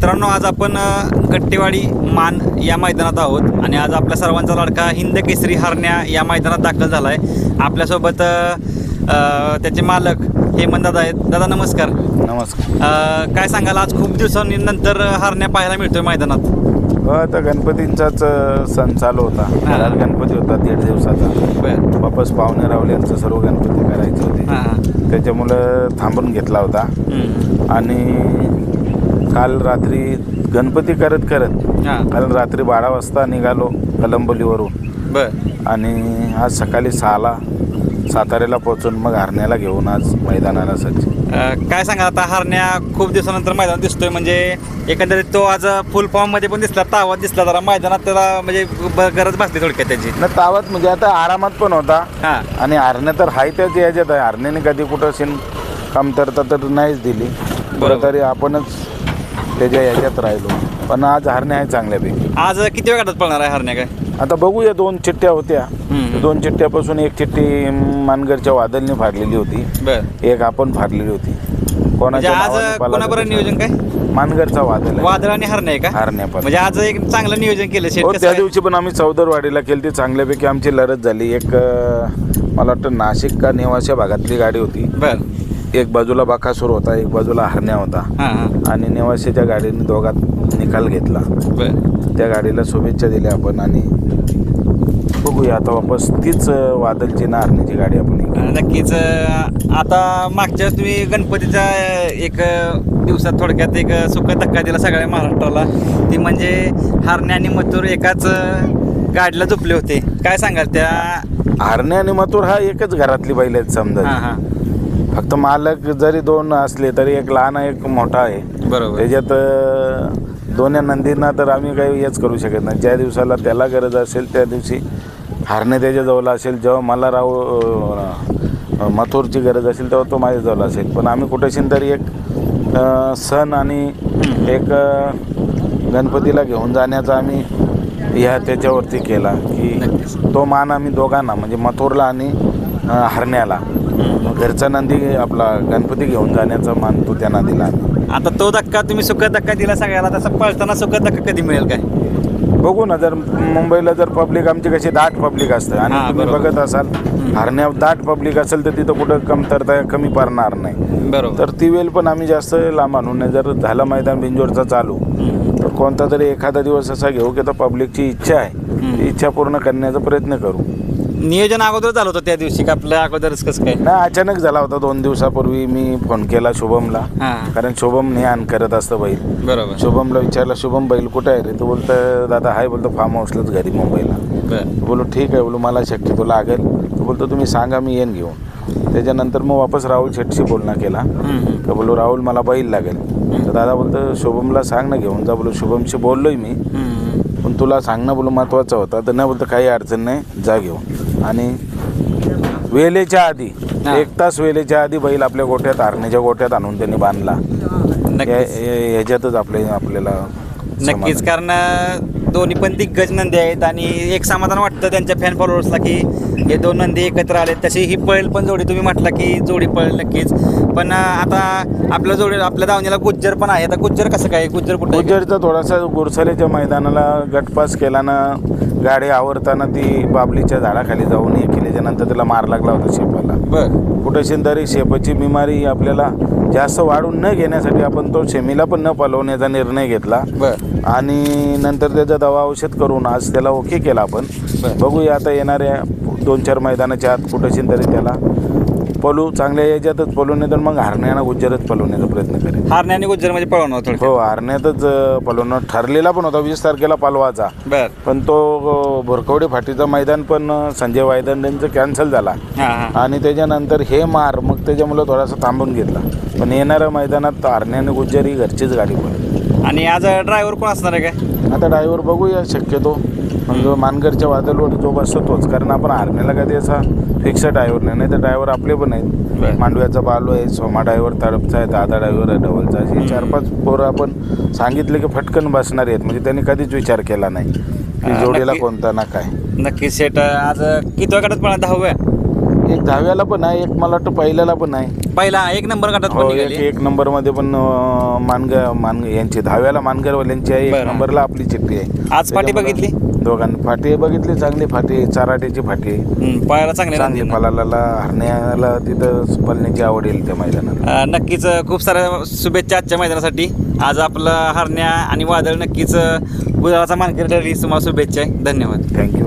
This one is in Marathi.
मित्रांनो आज आपण गट्टेवाडी मान या मैदानात आहोत आणि आज आपल्या सर्वांचा लाडका हिंद केसरी हरण्या या मैदानात दाखल झाला आहे आपल्यासोबत त्याचे मालक हेमंत दादा आहेत. दादा नमस्कार. नमस्कार. काय सांगाल? आज खूप दिवसांनंतर हरण्या पाहायला मिळतोय मैदानात. हो आता गणपतींचाच सण चालू होता. घरात गणपती होता दीड दिवसाचा. वापस पाहुणे रावल्यांचं सर्व गणपती करायचे होते. त्याच्यामुळं थांबून घेतला होता. आणि काल रात्री गणपती करत करत हां. काल रात्री बारा वाजता निघालो कलंबोलीवरून. बर. आणि आज सकाळी सहाला साताऱ्याला पोहोचून मग हरण्याला घेऊन आज मैदानाला सज्ज. अ, काय सांगा आता हरण्या खूप दिवसानंतर मैदानात दिसतोय म्हणजे एकंदरीत तो आज फुल फॉर्ममध्ये पण दिसला तावात दिसला जरा मैदानात त्याला म्हणजे ब- गरज भासली थोडक्यात त्याची. न तावत म्हणजे आता आरामात पण होता. हां. आणि हरणे तर हाय त्याच याच्यात आहे. हरण्याने कधी कुठं शिन कमतरता तर नाहीच दिली. बरोबर. बरं तरी आपणच त्याच्या याच्यात राहिलो. पण आज हरणे आहे चांगल्यापैकी. आज किती वेळ पळणार आहे हरण्या काय? आता बघूया दोन चिठ्ठ्या होत्या. दोन चिठ्ठ्यापासून एक चिठ्ठी मानगडच्या वादलने फाडलेली होती. एक आपण फाडलेली होती. म्हणजे कोणाच्या आज नावाने कोणाबरोबर त्याच्या- नियोजन काय? मानगडचा वादल आहे. वादळ आणि हरण्या आहे का? हरण्यापासून. म्हणजे आज एक चांगलं नियोजन केलं. शेट हो कसं त्या काय? दिवशी पण आम्ही चौदरवाडीला केली ती चांगल्यापैकी आमची लढत झाली. एक अं, मला वाटतं नाशिक का नेवाशा भागातली गाडी होती. बर. एक बाजूला बाकासूर होता एक बाजूला हरण्या होता. हां हां. आणि नेवासेच्या गाडीने दोघात निकाल घेतला. बर. त्या गाडीला शुभेच्छा दिल्या आपण आणि बघूया आता वापस तीच अं, वादलची ना हरण्याची गाडी आपण नक्कीच अं, आता मागच्या वेळेस तुम्ही गणपतीच्या एक अं, दिवसात थोडक्यात एक अं, सुख धक्का दिला सगळ्या महाराष्ट्राला. ती म्हणजे हरण्या आणि मथुर एकाच अं, गाडीला झोपले होते. काय सांगाल त्या? हरण्या आणि मथुर हा एकच घरातली बैल आहेत समजा. हां हां. फक्त मालक जरी दोन असले तरी एक लहान एक मोठा आहे. बरोबर. त्याच्यात अं, दोन्ही नंदींना तर आम्ही काही हेच करू शकत नाही. ज्या दिवसाला त्याला गरज असेल त्या दिवशी हरणे त्याच्याजवळ असेल. जेव्हा मला राव अं, मथुरची गरज असेल तेव्हा तो माझ्याजवळ असेल. पण आम्ही कुठेशीन तरी एक अं, सण आणि एक अं, गणपतीला घेऊन जाण्याचा आम्ही ह्या त्याच्यावरती केला की नक्कीच. तो मान आम्ही दोघांना म्हणजे मथुरला आणि अं, हरण्याला. घरचा नंदी आपला गणपती घेऊन जाण्याचा मान तो त्यांना दिला आता तो धक्का तुम्ही सुख धक्का दिला सगळ्याला तसा पळताना सुख धक्का कधी मिळेल काय? बघू ना जर मुंबईला जर पब्लिक आमची कशी दाट पब्लिक असतं आणि हा, तुम्ही बरोबर. बघत असाल हरण्या दाट पब्लिक असेल तर तिथं कुठं कमतरता कमी पडणार नाही. बरोबर. तर ती वेळ पण आम्ही जास्त लांब आणून नाही जर झालं मैदान बिंजोरचा चालू तर कोणता तरी एखादा दिवस असा घेऊ की तर पब्लिकची इच्छा आहे. ती इच्छा पूर्ण करण्याचा प्रयत्न करू. नियोजन अगोदर झालं होतं त्या दिवशी का आपल्या अगोदरच कसं काय? नाही अचानक झाला होता. दोन दिवसापूर्वी मी फोन केला शुभमला. हां. कारण शुभम नेहान करत असतं बैल. बरोबर. शुभमला विचारला शुभम बैल कुठं आहे रे? तो बोलतं दादा हाय. बोलतो फार्म हाऊसलाच घरी मुंबईला. बर. बोलो ठीक आहे. बोलो मला शक्यतो लागेल. तो बोलतो तुम्ही सांगा मी येईन घेऊन. त्याच्यानंतर मग वापस राहुल शेट्टीशी बोलणं केला. हम्म. तर बोलो राहुल मला बैल लागेल. तर दादा बोलतो शुभमला सांग ना घेऊन. जा बोलो शुभमशी बोललोय मी. हम्म. पण तुला सांगणं बोलो महत्त्वाचं होतं. तर नाही बोलतं काही अडचण नाही. जा घेऊन. आणि वेलेच्या आधी. एक तास वेलेच्या आधी बैल आपल्या गोठ्यात आरण्याच्या गोठ्यात आणून त्यांनी बांधला. नक्कीच. या- या- ह्याच्यातच आपले आपल्याला नक्कीच. समाधान. कारण दोन्ही पण दिग्गज नंदी आहेत आणि एक समाधान वाटतं त्यांच्या फॅन फॉलोअर्सला की हे दोन नंदी एकत्र आले तशी ही पळेल पण जोडी. तुम्ही म्हटला की जोडी पळेल नक्कीच. पण आता आपल्या जोडी आपल्या धावणीला गुज्जर पण आहे. आता गुज्जर कसं काय? गुज्जर कुठे गुज्जरचा थोडासा गुरसलेच्या मैदानाला गटपास केल्यानं गाडी आवरताना ती बाबलीच्या झाडाखाली जाऊन हे नंतर त्याला मार लागला होता शेपाला. बर. कुठेशीन तरी शेपाची बिमारी आपल्याला जास्त वाढून न घेण्यासाठी आपण तो शेमीला पण न पलवण्याचा निर्णय घेतला. बर. आणि नंतर त्याचा दवा औषध करून आज त्याला ओके केला आपण. बरं. बघूया आता येणाऱ्या दोन चार मैदानाच्या आत कुठेशीन तरी त्याला पलू चांगल्या याच्यातच पलू नाही तर मग हरण्यानं गुज्जरच पलवण्याचा प्रयत्न करेल हारणे आणि गुज्जरमध्ये पळवणार थोडं हो हरण्यातच अं, पलवणं ठरलेला पण होता वीस तारखेला पालवाचा. बर. पण तो अं, भुरकवडी फाटीचा मैदान पण अं, संजय वायदंडेंचं कॅन्सल झाला. हां हां. आणि त्याच्यानंतर हे मार मग त्याच्यामुळे थोडासा थांबून घेतला. पण येणाऱ्या मैदानात हरण्याने गुज्जर ही घरचीच गाडी पडेल. आणि आज ड्रायव्हर कोण असणार आहे काय? आता ड्रायव्हर बघूया शक्यतो मग मानगडच्या वादलवर जो बसतो तोच. कारण आपण हरण्याला कधी असा फिक्स ड्रायव्हर नाही. नाही तर ड्रायव्हर आपले पण आहेत. मांडव्याचा बालू आहे सोमा ड्रायव्हर तडपचा आहे दादा ड्रायव्हर आहे. डबलचा असे चार पाच पोरं आपण सांगितले की फटकन बसणार आहेत. म्हणजे त्यांनी कधीच विचार केला नाही. की हा, जोडीला नक्की. कोणता ना काय. नक्कीच सेट आज किती वेळात पळणार दहाव्या एक दहाव्याला पण आहे एक मला वाटतं पहिल्याला पण आहे. पहिला एक नंबर गटात पण हो एक निघाली एक नंबरमध्ये पण अं, मानग मानग यांची दहाव्याला मानगरवाल्यांची आहे. एक बरं. नंबरला आपली चिठ्ठी आहे. आज त्याच्यामुळं बघितली? दोघांनी फाटी बघितली चांगली फाटी चाराट्याची फाटी. हम्म, पळायला चांगले चांगली फलाला हरण्याला तिथं पळण्याची आवड येईल त्या मैदानाला. अ, नक्कीच अ, खूप साऱ्या शुभेच्छा आजच्या मैदानासाठी. आज आपलं हरण्या आणि वादळ नक्कीच अ, गुजराचा मानकरी ठरली. तुम्हाला शुभेच्छा आहे. धन्यवाद. थँक्यू